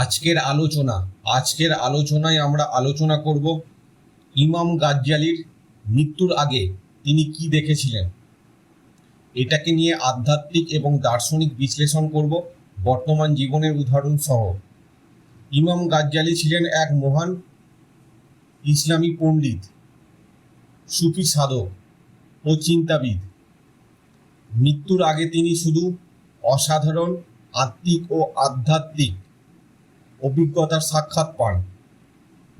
আজকের আলোচনা, আজকের আলোচনায় আমরা আলোচনা করব ইমাম গাজ্জালির মৃত্যুর আগে তিনি কি দেখেছিলেন। এটাকে নিয়ে আধ্যাত্মিক এবং দার্শনিক বিশ্লেষণ করব, বর্তমান জীবনের উদাহরণ সহ। ইমাম গাজ্জালি ছিলেন এক মহান ইসলামী পণ্ডিত, সুফি সাধক ও চিন্তাবিদ। মৃত্যুর আগে তিনি শুধু অসাধারণ, আত্মিক ও আধ্যাত্মিক অভিজ্ঞতার সাক্ষাৎ পান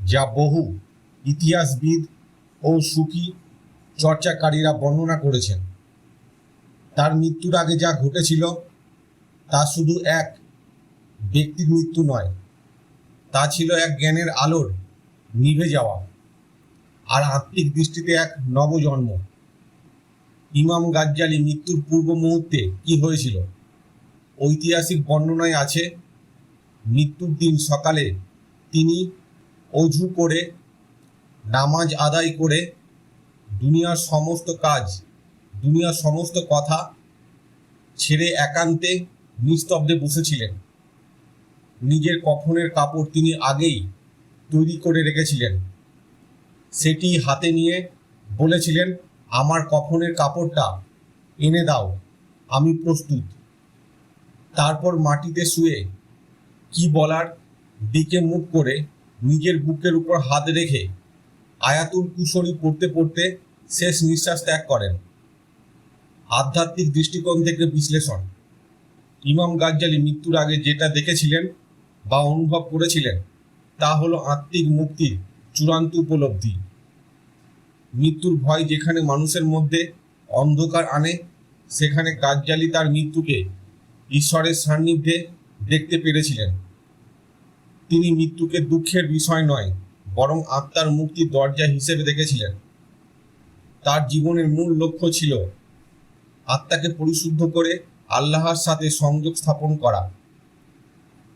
যা বহু ইতিহাসবিদ ও সুখী চর্চাকারীরা বর্ণনা করেছেন। তার মৃত্যুর আগে যা ঘটেছিল, তা শুধু এক ব্যক্তির মৃত্যু নয়, তা ছিল এক জ্ঞানের আলোর নিভে যাওয়া আর আত্মিক দৃষ্টিতে এক নবজন্ম। ইমাম গাজ্জালি মৃত্যুর পূর্ব মুহূর্তে কি হয়েছিল? ঐতিহাসিক বর্ণনায় আছে মৃত্যুর দিন সকালে তিনি অজু করে, নামাজ আদায় করে দুনিয়ার সমস্ত কাজ, দুনিয়ার সমস্ত কথা ছেড়ে একান্তে নিস্তব্ধে বসেছিলেন। নিজের কফনের কাপড় তিনি আগেই তৈরি করে রেখেছিলেন। সেটি হাতে নিয়ে বলেছিলেন, আমার কফনের কাপড়টা এনে দাও, আমি প্রস্তুত। তারপর মাটিতে শুয়ে কি বলার দিকে মুখ করে নিজের বুকের উপর হাত রেখে আয়াতুল কুশরী পড়তে পড়তে শেষ নিঃশ্বাস ত্যাগ করেন। আধ্যাত্মিক দৃষ্টিকোণ থেকে বিশ্লেষণ। ইমাম গাজ্জালি মৃত্যুর আগে যেটা দেখেছিলেন বা অনুভব করেছিলেন, তা হলো আত্মিক মুক্তির চূড়ান্ত উপলব্ধি। মৃত্যুর ভয় যেখানে মানুষের মধ্যে অন্ধকার আনে, সেখানে গাজ্জালি তার মৃত্যুকে ঈশ্বরের সান্নিধ্যে দেখতে পেরেছিলেন। তিনি মৃত্যুকে দুঃখের বিষয় নয়, বরং আত্মার মুক্তির দরজা হিসেবে দেখেছিলেন। তার জীবনের মূল লক্ষ্য ছিল আত্মাকে পরিশুদ্ধ করে আল্লাহর সাথে সংযোগ স্থাপন করা।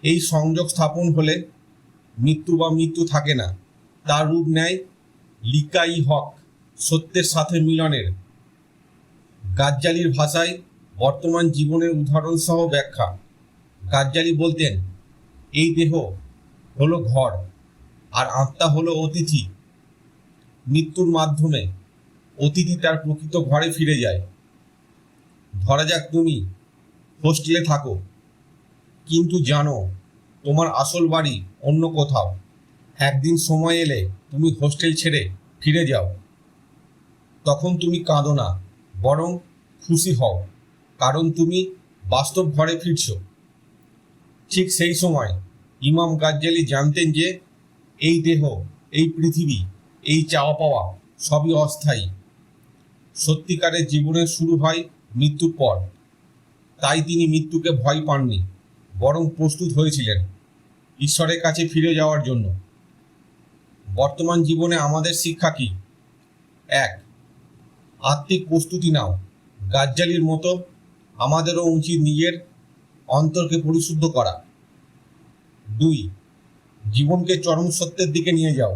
এই সংযোগ স্থাপন হলে মৃত্যু বা মৃত্যু থাকে না, তার রূপ নেয় লিকাই হক, সত্যের সাথে মিলনের। গাজ্জালির ভাষায় বর্তমান জীবনের উদাহরণ সহ ব্যাখ্যা। গাজ্জালি বলতেন, এই দেহ হলো ঘর আর আত্মা হলো অতিথি। মৃত্যুর মাধ্যমে অতিথি তার প্রকৃত ঘরে ফিরে যায়। ধরা যাক তুমি হোস্টেলে থাকো, কিন্তু জানো তোমার আসল বাড়ি অন্য কোথাও। একদিন সময় এলে তুমি হোস্টেল ছেড়ে ফিরে যাও। তখন তুমি কাঁদো না, বরং খুশি হও, কারণ তুমি বাস্তব ঘরে ফিরছো। ঠিক সেই সময় ইমাম গাজ্জালি জানতেন যে এই দেহ, এই পৃথিবী, এই চাওয়া পাওয়া সবই অস্থায়ী। সত্যিকারের জীবনের শুরু হয় মৃত্যুর পর। তাই তিনি মৃত্যুকে ভয় পাননি, বরং প্রস্তুত হয়েছিলেন ঈশ্বরের কাছে ফিরে যাওয়ার জন্য। বর্তমান জীবনে আমাদের শিক্ষা কি? এক, আত্মিক প্রস্তুতি নাও। গাজ্জালির মতো আমাদেরও উচিত নিজের অন্তরকে পরিশুদ্ধ করা। দুই, জীবনকে চরম সত্যের দিকে নিয়ে যাও।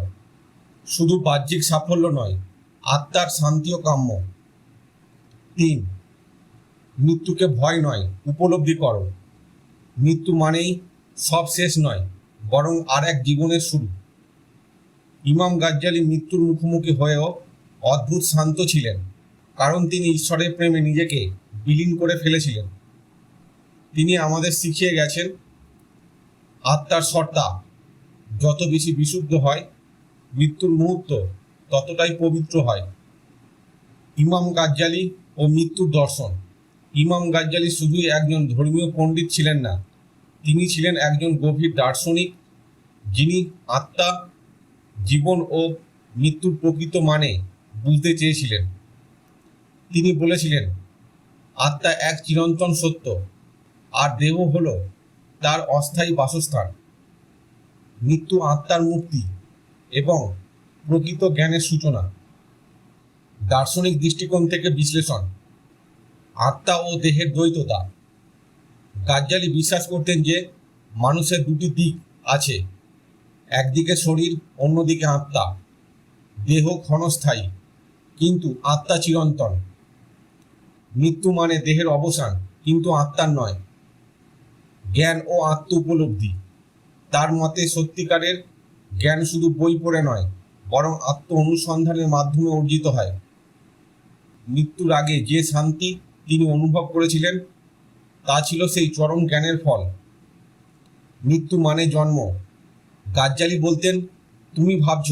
শুধু বাহ্যিক সাফল্য নয়, আত্মার শান্তিও কাম্য। তিন, মৃত্যুকে ভয় নয়, উপলব্ধি করো। মৃত্যু মানেই সব শেষ নয়, বরং আর এক জীবনের শুরু। ইমাম গাজ্জালি মৃত্যুর মুখোমুখি হয়েও অদ্ভুত শান্ত ছিলেন, কারণ তিনি ঈশ্বরের প্রেমে নিজেকে বিলীন করে ফেলেছিলেন। তিনি আমাদের শিখিয়ে গেছেন আত্মার সত্তা যত বেশি বিশুদ্ধ হয়, মৃত্যুর মুহূর্ত ততটাই পবিত্র হয়। ইমাম গাজ্জালি ও মৃত্যুর দর্শন। ইমাম গাজ্জালি শুধুই একজন ধর্মীয় পণ্ডিত ছিলেন না, তিনি ছিলেন একজন গভীর দার্শনিক, যিনি আত্মা, জীবন ও মৃত্যুর প্রকৃত মানে বুঝতে চেয়েছিলেন। তিনি বলেছিলেন, আত্মা এক চিরন্তন সত্য, আর দেহ হল তার অস্থায়ী বাসস্থান, মৃত্যু আত্মার মুক্তি এবং প্রকৃত জ্ঞানের সূচনা। দার্শনিক দৃষ্টিকোণ থেকে বিশ্লেষণ, আত্মা ও দেহের দ্বৈততা। গাজ্জালি বিশ্বাস করতেন যে মানুষের দুটি দিক আছে, একদিকে শরীর, অন্যদিকে আত্মা। দেহ ক্ষণস্থায়ী, কিন্তু আত্মা চিরন্তন। মৃত্যু মানে দেহের অবসান, কিন্তু আত্মার নয়। জ্ঞান ও আত্ম উপলব্ধি তার মতে সত্যিকারের জ্ঞান শুধু বই পড়ে নয়, বরং আত্ম অনুসন্ধানের মাধ্যমে অর্জিত হয়। মৃত্যুর আগে যে শান্তি তিনি অনুভব করেছিলেন, তা ছিল সেই চরম জ্ঞানের ফল। মৃত্যু মানে জন্ম। গাজ্জালি বলতেন, তুমি ভাবছ,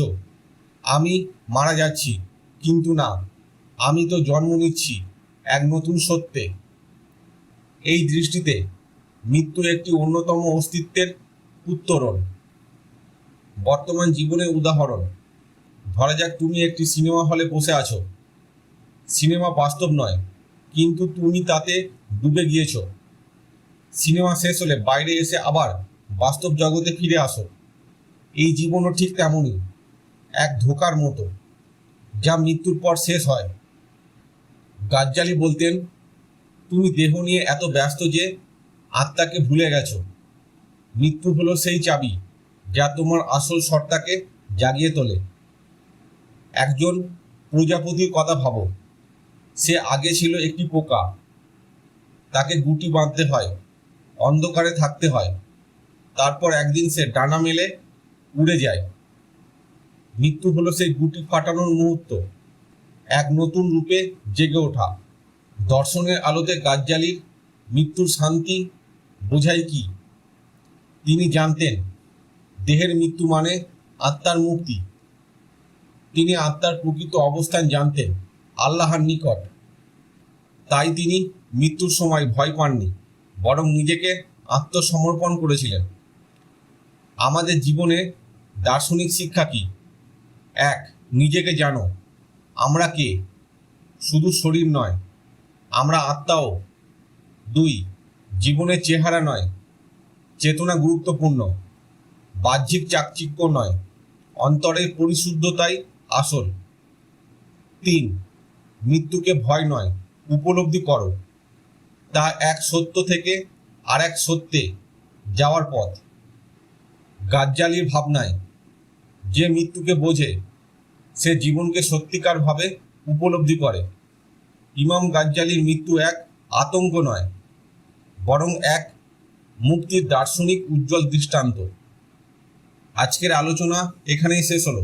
আমি মারা যাচ্ছি, কিন্তু না, আমি তো জন্ম নিচ্ছি এক নতুন সত্যে। এই দৃষ্টিতে মৃত্যু একটি অন্যতম অস্তিত্বের উত্তরণ। বর্তমান জীবনের উদাহরণ। ধরা যাক তুমি একটি সিনেমা হলে বসে আছো। সিনেমা বাস্তব নয়, কিন্তু তুমি তাতে ডুবে গিয়েছো। সিনেমা শেষ হলে বাইরে এসে আবার বাস্তব জগতে ফিরে আসো। এই জীবনও ঠিক তেমনই, এক ধোকার মতো, যা মৃত্যুর পর শেষ হয়। গাজ্জালি বলতেন, তুমি দেহ নিয়ে এত ব্যস্ত যে আত্মাকে ভুলে গেছো। মৃত্যু হলো সেই চাবি, যা তোমার আসল সত্তাকে জাগিয়ে তোলে। একজন প্রজাপতির কথা ভাবো। সে আগে ছিল একটি পোকা। তাকে গুটি বাঁধতে হয়, অন্ধকারে থাকতে হয়। তারপর একদিন সে ডানা মেলে উড়ে যায়। মৃত্যু হলো সেই গুটি ফাটানোর মুহূর্ত। এক নতুন রূপে জেগে ওঠা। দর্শনের আলোতে গাজ্জালির মৃত্যুর শান্তি বোঝায় কি? তিনি জানতেন, দেহের মৃত্যু মানে আত্মার মুক্তি। তিনি আত্মার প্রকৃত অবস্থান জানতেন, আল্লাহর নিকট। তাই তিনি মৃত্যুর সময় ভয় পাননি, বরং নিজেকে আত্মসমর্পণ করেছিলেন। আমাদের জীবনে দার্শনিক শিক্ষা কি? এক, নিজেকে জানো, আমরা কে? শুধু শরীর নয়, আমরা আত্মাও। দুই জীবনের চেহারা নয়, চেতনা গুরুত্বপূর্ণ, বাহ্যিক চাকচিক্য নয়, অন্তরের পরিশুদ্ধতাই আসল। তিন, মৃত্যুকে ভয় নয়, উপলব্ধি করো। তা এক সত্য থেকে আর এক সত্যে যাওয়ার পথ। গাজ্জালির ভাবনায়, যে মৃত্যুকে বোঝে, সে জীবনকে সত্যিকারভাবে উপলব্ধি করে। ইমাম গাজ্জালির মৃত্যু এক আতঙ্ক নয় বরং এক মুক্তির দার্শনিক উজ্জ্বল দৃষ্টান্ত। আজকের আলোচনা এখানেই শেষ হলো।